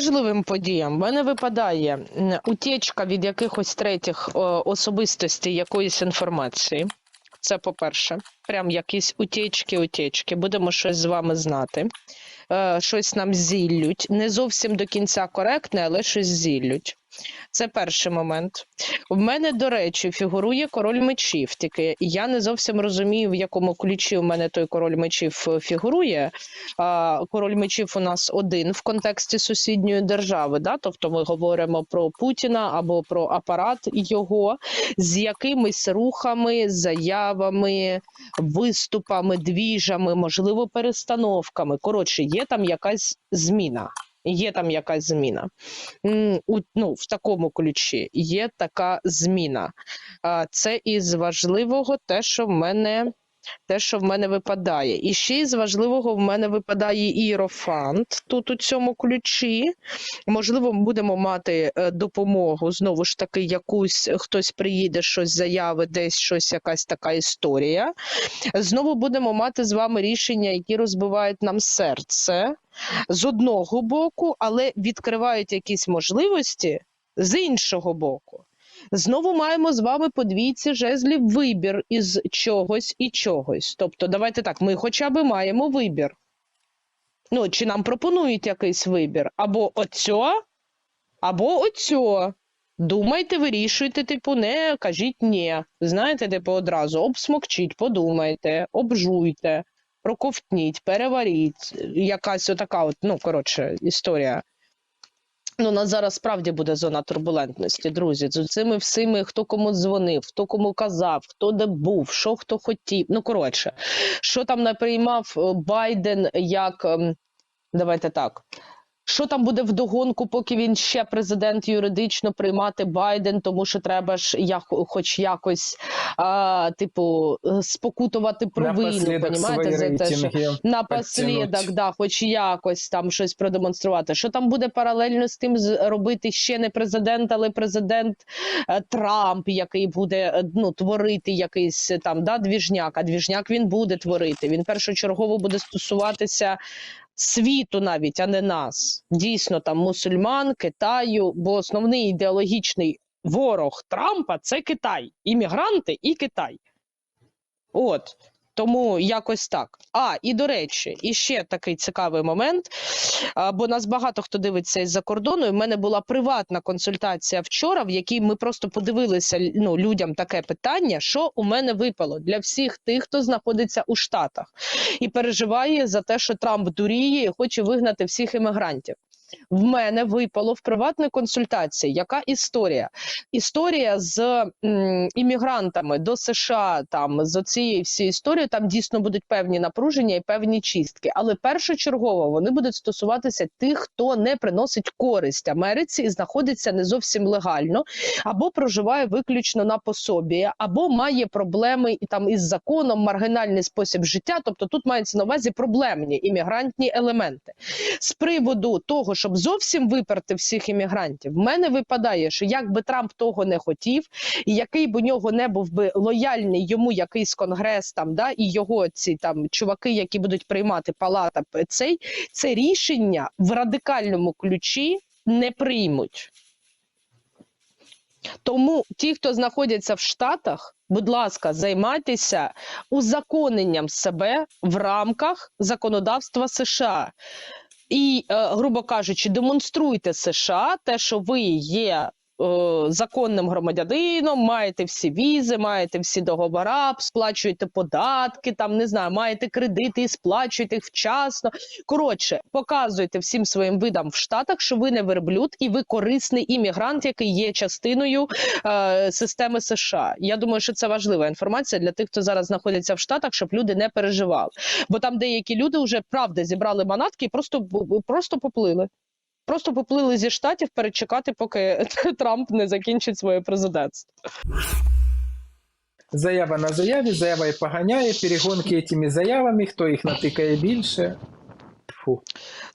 важливим подіям в мене випадає утічка від якихось третіх особистостей якоїсь інформації. Це по-перше, прям якісь утічки, утічки. Будемо щось з вами знати. Е, щось нам зіллють. Не зовсім до кінця коректне, але щось зіллють. Це перший момент. В мене, до речі, фігурує король мечів. Тільки я не зовсім розумію, в якому ключі у мене той король мечів е, фігурує. Король мечів у нас один в контексті сусідньої держави. Да? Тобто ми говоримо про Путіна або про апарат його з якимись рухами, заявами, виступами, двіжами, можливо, перестановками. Коротше, є там якась зміна. Є там якась зміна. У- Ну, в такому ключі є така зміна. Це із важливого те, що в мене. Те, що в мене випадає. І ще із важливого в мене випадає іерофант тут у цьому ключі. Можливо, будемо мати е, допомогу. Знову ж таки, якусь хтось приїде, щось заяви, десь щось, якась така історія. Знову будемо мати з вами рішення, які розбивають нам серце з одного боку, але відкривають якісь можливості з іншого боку. Знову маємо з вами по двійці жезлів вибір із чогось і чогось. Тобто, давайте так, ми хоча б маємо вибір. Ну, чи нам пропонують якийсь вибір? Або оцьо, або оцьо. Думайте, вирішуйте, типу, не кажіть ні. Знаєте, типу, одразу обсмокчіть, подумайте, обжуйте, проковтніть, переваріть. Якась отака, от, ну, коротше, історія. Ну, у нас зараз справді буде зона турбулентності, друзі. З цими всіми, хто кому дзвонив, хто кому казав, хто де був, що хто хотів. Ну, коротше, що там не приймав е, Байден як. ем, Давайте так. Що там буде вдогонку, поки він ще президент юридично приймати Байден, тому що треба ж я хоч якось а, типу е, спокутувати провину, понімаєте, за те, що напослідок, да, хоч якось там щось продемонструвати. Що там буде паралельно з тим робити ще не президент, але президент е, Трамп, який буде е, ну, творити якийсь там да, двіжняк, а двіжняк він буде творити. Він першочергово буде стосуватися світу навіть, а не нас. Дійсно, там мусульман, Китаю, бо основний ідеологічний ворог Трампа це Китай, іммігранти і Китай. От. Тому якось так. А, і до речі, і ще такий цікавий момент. Бо нас багато хто дивиться із-за кордону. І в мене була приватна консультація вчора, в якій ми просто подивилися ну, людям таке питання, що у мене випало для всіх тих, хто знаходиться у Штатах і переживає за те, що Трамп дуріє і хоче вигнати всіх іммігрантів. В мене випало в приватній консультації. Яка історія? Історія з іммігрантами до США, там з цією всією історією, там дійсно будуть певні напруження і певні чистки. Але першочергово вони будуть стосуватися тих, хто не приносить користь Америці і знаходиться не зовсім легально, або проживає виключно на пособі, або має проблеми і там із законом, маргінальний спосіб життя. Тобто тут мається на увазі проблемні іммігрантні елементи. З приводу того, щоб зовсім виперти всіх іммігрантів, в мене випадає, що як би Трамп того не хотів, і який б у нього не був би лояльний йому якийсь конгрес, там да і його ці там чуваки, які будуть приймати палата, цей це рішення в радикальному ключі не приймуть. Тому ті, хто знаходяться в Штатах, будь ласка, займайтеся узаконенням себе в рамках законодавства США. І, е, грубо кажучи, демонструйте США те, що ви є законним громадянином, маєте всі візи, маєте всі договори, сплачуєте податки, там не знаю, маєте кредити і сплачуєте їх вчасно. Коротше, показуйте всім своїм видам в Штатах, що ви не верблюд і ви корисний іммігрант, який є частиною е, системи США. Я думаю, що це важлива інформація для тих, хто зараз знаходиться в Штатах, щоб люди не переживали. Бо там деякі люди вже правда зібрали манатки і просто, просто поплили. Просто поплили зі штатів перечекати, поки Трамп не закінчить своє президентство. Заява на заяві, заява і поганяє, перегонки цими заявами, хто їх натикає більше. Фу.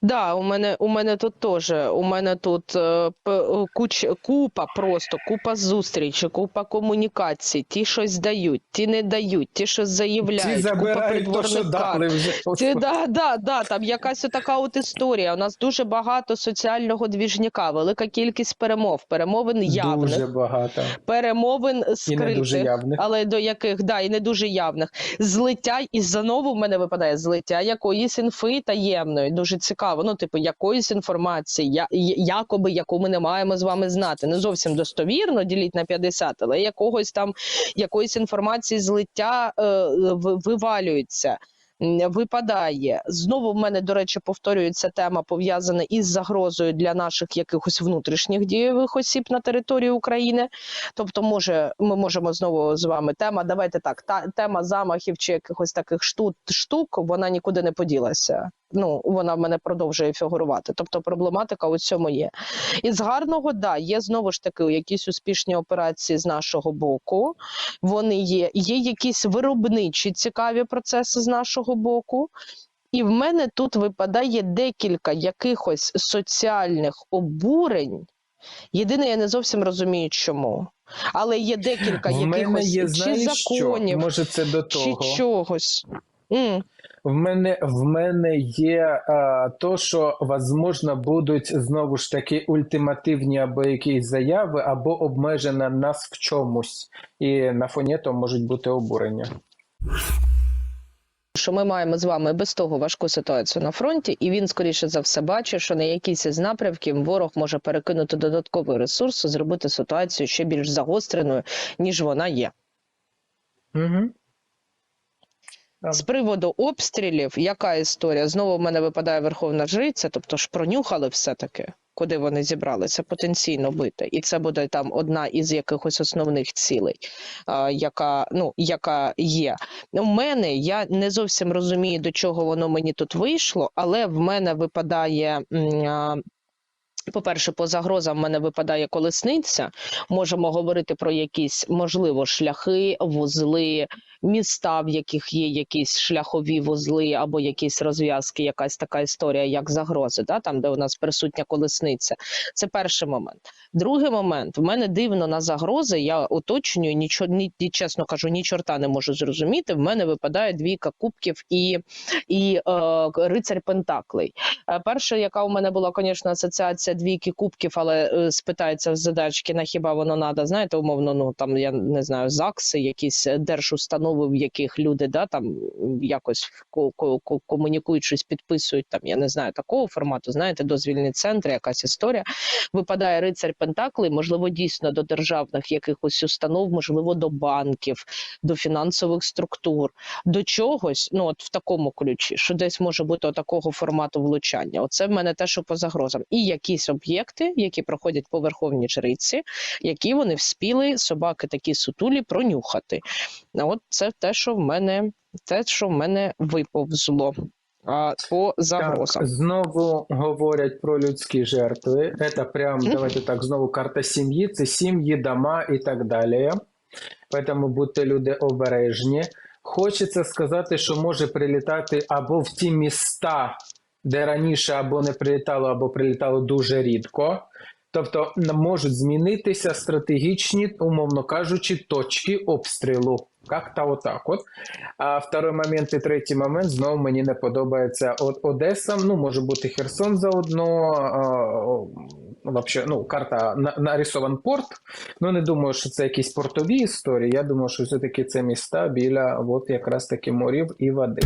Да, у мене у мене тут теж. У мене тут е, е, куч, купа просто, купа зустрічей, купа комунікацій. Ті щось дають, ті не дають, ті щось Ті заявляють, купа то, що дали вже. Ті, да, да, да, там якась така от історія. У нас дуже багато соціального двіжняка, велика кількість перемов, перемовин явних, Дуже багато. перемовин І не дуже явних. але до яких да, і не дуже явних. Злиття і знову в мене випадає злиття якоїсь інфи таємної, дуже цікаво. Ну, типу, якоїсь інформації, я- якоби яку ми не маємо з вами знати. Не зовсім достовірно, діліть на 50, але якогось там якоїсь інформації злиття е, вивалюється. Випадає знову в мене, до речі, повторюється тема пов'язана із загрозою для наших якихось внутрішніх дієвих осіб на території України. Тобто, може, ми можемо знову з вами тема. Давайте так. Та тема замахів чи якихось таких штук, штук вона нікуди не поділася. Ну вона в мене продовжує фігурувати. Тобто, проблематика у цьому є. І з гарного, да, є знову ж таки якісь успішні операції з нашого боку. Вони є. Є якісь виробничі цікаві процеси з нашого боку. І в мене тут випадає декілька якихось соціальних обурень. Єдине, я не зовсім розумію, чому. Але є декілька В мене якихось є, чи знаєш що? законів, Може, це до того. чи чогось. М. В мене в мене є а, то, що возможно будуть знову ж таки ультимативні або якісь заяви, або обмежена нас в чомусь, і на фоні того можуть бути обурення. що ми маємо з вами без того важку ситуацію на фронті, і він скоріше за все бачить, що на якийсь із напрямків ворог може перекинути додатковий ресурс, і зробити ситуацію ще більш загостреною, ніж вона є. Угу. З приводу обстрілів, яка історія? Знову в мене випадає верховна жриця, тобто ж пронюхали все-таки, куди вони зібралися потенційно бити, і це буде там одна із якихось основних цілей, яка ну яка є. У мене я не зовсім розумію, до чого воно мені тут вийшло, але в мене випадає. По-перше, по загрозам в мене випадає колесниця. Можемо говорити про якісь, можливо, шляхи, вузли, міста, в яких є якісь шляхові вузли або якісь розв'язки, якась така історія, як загрози, да? там, де у нас присутня колесниця. Це перший момент. Другий момент в мене дивно на загрози. Я уточнюю, нічого ні, чесно кажу, ні чорта не можу зрозуміти. В мене випадає двійка кубків і, і е, рицарь Пентаклей. Е, Перша, яка у мене була, звісно, асоціація двійки кубків, але е, спитається в задачки, на хіба воно надо, знаєте, умовно, ну там я не знаю, ЗАГСи, якісь е, держустанови, в яких люди да, там якось ко- ко- ко- комунікують, щось підписують, там, я не знаю, такого формату, знаєте, дозвільні центри, якась історія. Випадає рицарь Пентаклей, можливо, дійсно до державних якихось установ, можливо, до банків, до фінансових структур, до чогось, ну от в такому ключі, що десь може бути такого формату влучання. Оце в мене те, що по загрозам. І якісь об'єкти, які проходять по верховній жриці, які вони вспіли собаки такі сутулі пронюхати. От це те, що в мене, те, що в мене виповзло. А, по загрозам. Так, знову говорять про людські жертви. Це прям, давайте так, знову карта сім'ї, це сім'ї, дома і так далі. Тому будьте люди обережні. Хочеться сказати, що може прилітати або в ті міста, де раніше або не прилітало, або прилітало дуже рідко. Тобто можуть змінитися стратегічні, умовно кажучи, точки обстрілу. Як-то отак от. А второй момент і третій момент знову мені не подобається От Одеса. Ну, може бути Херсон заодно. Вообще, ну, карта на- нарисован порт. Ну, не думаю, що це якісь портові історії. Я думаю, що все-таки це міста біля от якраз таки морів і води.